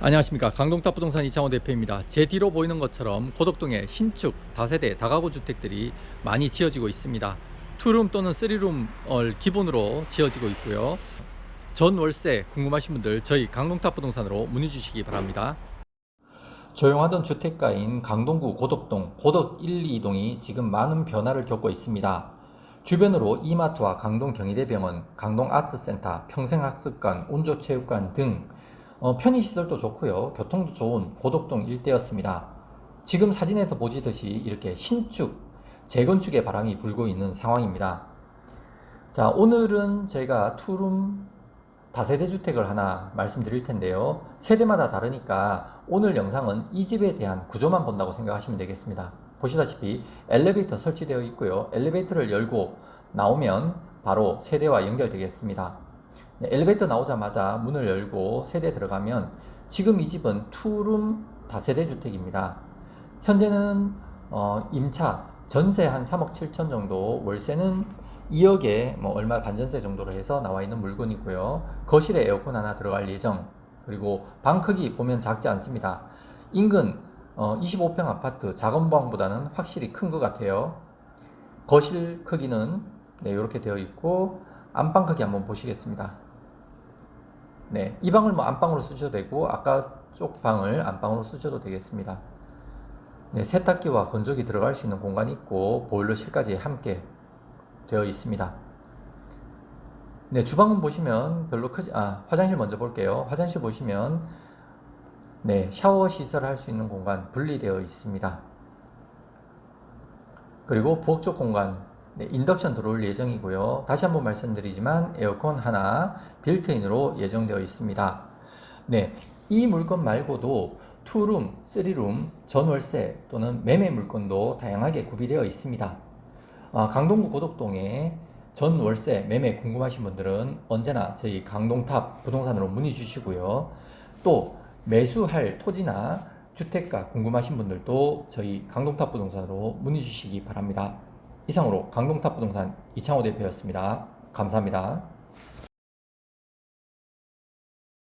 안녕하십니까. 강동탑 부동산 이창호 대표입니다. 제 뒤로 보이는 것처럼 고덕동에 신축 다세대 다가구 주택들이 많이 지어지고 있습니다. 투룸 또는 쓰리룸을 기본으로 지어지고 있고요. 전 월세 궁금하신 분들 저희 강동탑 부동산으로 문의 주시기 바랍니다. 조용하던 주택가인 강동구 고덕동 고덕 1, 2동이 지금 많은 변화를 겪고 있습니다. 주변으로 이마트와 강동 경희대병원, 강동 아트센터, 평생학습관, 온조체육관 등 어, 편의시설도 좋고요. 교통도 좋은 고덕동 일대였습니다. 지금 사진에서 보시듯이 이렇게 신축, 재건축의 바람이 불고 있는 상황입니다. 자, 오늘은 제가 투룸 다세대 주택을 하나 말씀드릴 텐데요. 세대마다 다르니까 오늘 영상은 이 집에 대한 구조만 본다고 생각하시면 되겠습니다. 보시다시피 엘리베이터 설치되어 있고요. 엘리베이터를 열고 나오면 바로 세대와 연결되겠습니다. 네, 엘리베이터 나오자마자 문을 열고 세대 들어가면 지금 이 집은 투룸 다세대 주택입니다. 현재는 어, 임차 전세 한 3억 7천 정도, 월세는 2억에 뭐 얼마 반전세 정도로 해서 나와 있는 물건이고요. 거실에 에어컨 하나 들어갈 예정. 그리고 방 크기 보면 작지 않습니다. 인근 어, 25평 아파트 작은 방보다는 확실히 큰 것 같아요. 거실 크기는 네, 이렇게 되어 있고 안방 크기 한번 보시겠습니다. 네, 이 방을 뭐 안방으로 쓰셔도 되고 아까 쪽 방을 안방으로 쓰셔도 되겠습니다. 네, 세탁기와 건조기 들어갈 수 있는 공간이 있고 보일러실까지 함께 되어 있습니다. 네, 주방은 보시면 별로 크지 아, 화장실 먼저 볼게요. 화장실 보시면 네, 샤워 시설 할 수 있는 공간 분리되어 있습니다. 그리고 부엌 쪽 공간 네, 인덕션 들어올 예정이고요. 다시 한번 말씀드리지만 에어컨 하나 빌트인으로 예정되어 있습니다. 네, 이 물건 말고도 투룸, 쓰리룸, 전월세 또는 매매 물건도 다양하게 구비되어 있습니다. 아, 강동구 고덕동에 전월세 매매 궁금하신 분들은 언제나 저희 강동탑 부동산으로 문의 주시고요. 또 매수할 토지나 주택가 궁금하신 분들도 저희 강동탑 부동산으로 문의 주시기 바랍니다. 이상으로 강동탑 부동산 이창호 대표였습니다. 감사합니다.